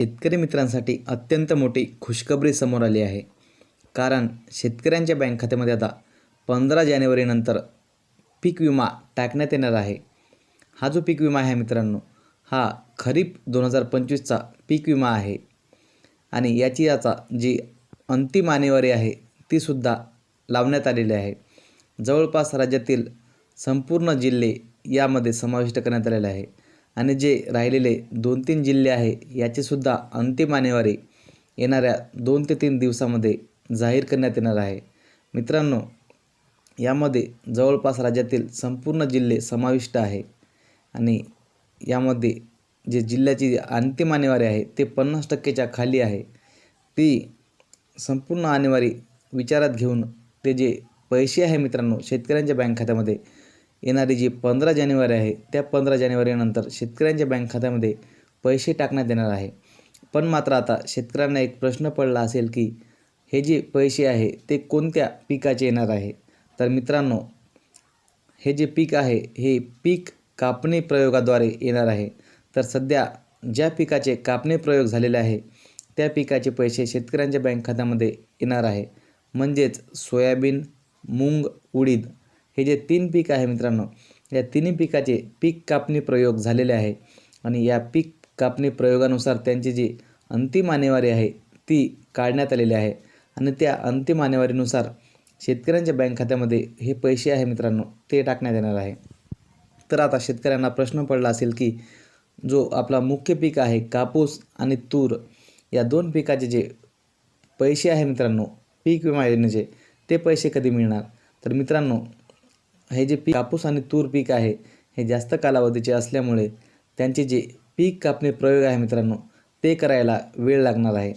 शेतकरी मित्रांसाठी अत्यंत मोठी खुशखबरी समोर आली आहे. कारण शेतकऱ्यांच्या बँक खात्यामध्ये आता पंधरा जानेवारीनंतर पीक विमा टाकण्यात येणार आहे. हा जो पीक विमा आहे मित्रांनो हा खरीप दोन हजार पंचवीसचा पीक विमा आहे. आणि याची आता जी अंतिम आणेवारी आहे तीसुद्धा लावण्यात आलेली आहे. जवळपास राज्यातील संपूर्ण जिल्हे यामध्ये समाविष्ट करण्यात आलेले आहे. आणि जे राहिलेले दोन तीन जिल्हे आहे याचीसुद्धा अंतिम आणेवारी येणाऱ्या दोन ते तीन दिवसामध्ये जाहीर करण्यात येणार आहे. मित्रांनो यामध्ये जवळपास राज्यातील संपूर्ण जिल्हे समाविष्ट आहे आणि यामध्ये जे जिल्ह्याची अंतिम आणेवारी आहे ते पन्नास टक्केच्या खाली आहे. ती संपूर्ण आणेवारी विचारात घेऊन ते जे पैसे आहे मित्रांनो शेतकऱ्यांच्या बँक खात्यामध्ये येणारी जी पंधरा जानेवारी आहे त्या पंधरा जानेवारीनंतर शेतकऱ्यांच्या बँक खात्यामध्ये पैसे टाकण्यात येणार आहे. पण मात्र आता शेतकऱ्यांना एक प्रश्न पडला असेल की हे जे पैसे आहे ते कोणत्या पिकाचे येणार आहे? तर मित्रांनो हे जे पीक आहे हे पीक कापणी प्रयोगाद्वारे येणार आहे. तर सध्या ज्या पिकाचे कापणी प्रयोग झालेले आहे त्या पिकाचे पैसे शेतकऱ्यांच्या बँक खात्यामध्ये येणार आहे. म्हणजेच सोयाबीन मूग उडीद हे जे तीन पीक आहे मित्रांनो या तिन्ही पिकाचे पीक कापणी प्रयोग झालेले आहे. आणि या पीक कापणी प्रयोगानुसार त्यांची जी अंतिम आणेवारी आहे ती काढण्यात आलेली आहे. आणि त्या अंतिम आणेवारीनुसार शेतकऱ्यांच्या बँक खात्यामध्ये हे पैसे आहे मित्रांनो ते टाकण्यात येणार आहे. तर आता शेतकऱ्यांना प्रश्न पडला असेल की जो आपला मुख्य पीक आहे कापूस आणि तूर या दोन पिकाचे जे पैसे आहे मित्रांनो पीक विमा योजनेचे ते पैसे कधी मिळणार? तर मित्रांनो हे जे पीक कापूस आणि तूर पीक आहे हे जास्त कालावधीचे असल्यामुळे त्यांचे जे पीक कापणी प्रयोग आहे मित्रांनो ते करायला वेळ लागणार आहे.